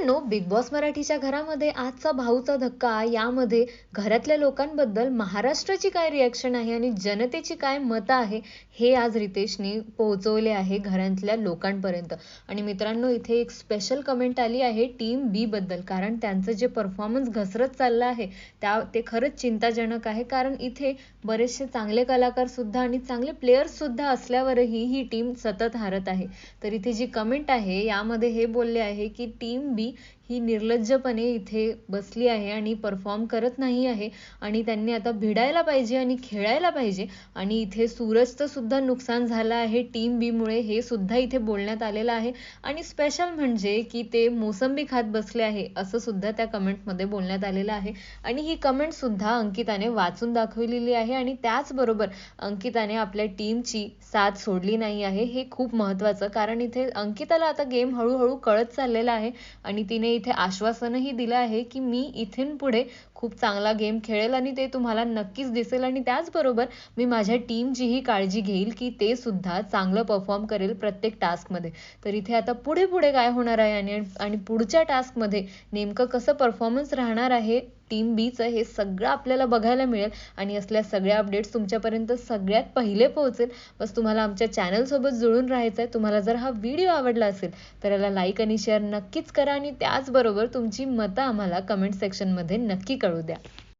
मित्रांनो big boss मराठीच्या घरामध्ये आजचा भाऊचा धक्का यामध्ये घरातल्या लोकांबद्दल महाराष्ट्राची काय रिॲक्शन आहे आणि जनतेची काय मतं आहे हे आज रितेशने पोहोचवले आहे घरातल्या लोकांपर्यंत. आणि मित्रांनो इथे एक स्पेशल कमेंट आली आहे टीम बी बद्दल. कारण त्यांचं जे परफॉर्मन्स घसरत चाललं आहे त्या ते खरंच चिंताजनक आहे. कारण इथे बरेचसे चांगले कलाकार सुद्धा आणि चांगले प्लेयर्स सुद्धा असल्यावरही ही टीम सतत हारत आहे. तर इथे जी कमेंट आहे यामध्ये हे बोलले आहे की टीम बी ही निर्लज्जपणे इथे बसली आहे आणि परफॉर्म करत नाही आहे. आणि त्यांनी आता भिडायला पाहिजे आणि खेळायला पाहिजे. आणि इथे सूरजचं सुद्धा नुकसान झालं आहे. टीम बीमुळे हे सुद्धा इथे बोलण्यात आलेलं आहे. आणि स्पेशल म्हणजे की ते मोसंबी खात बसले आहे असं सुद्धा त्या कमेंटमध्ये बोलण्यात आलेलं आहे. आणि ही कमेंट सुद्धा अंकिताने वाचून दाखवलेली आहे. आणि त्याचबरोबर अंकिताने आपल्या टीमची साथ सोडली नाही आहे हे खूप महत्त्वाचं कारण इथे अंकिताला आता गेम हळूहळू कळत चाललेला आहे. आणि आणि तिने इथे आश्वासनही दिलं आहे की मी इथून पुढे खूप चांगला गेम खेळेल आणि ते तुम्हाला नक्कीच दिसेल आणि त्याचबरोबर मी माझ्या टीमचीही काळजी घेईल की ते सुद्धा चांगलं परफॉर्म करेल प्रत्येक टास्कमध्ये तर इथे आता पुढे पुढे काय होणार आहे आणि आणि पुढच्या टास्कमध्ये नेमकं कसं परफॉर्मन्स राहणार आहे टीम बीचं हे सगळं आपल्याला बघायला मिळेल. आणि असल्या सगळ्या अपडेट्स तुमच्यापर्यंत सगळ्यात पहिले पोहोचेल. बस तुम्हाला आमच्या चॅनलसोबत जुळून राहायचं आहे तुम्हाला जर हा व्हिडिओ आवडला असेल तर याला लाईक आणि शेअर नक्कीच करा. आणि त्याचबरोबर तुमची मतं आम्हाला कमेंट सेक्शनमध्ये नक्की कळू द्या.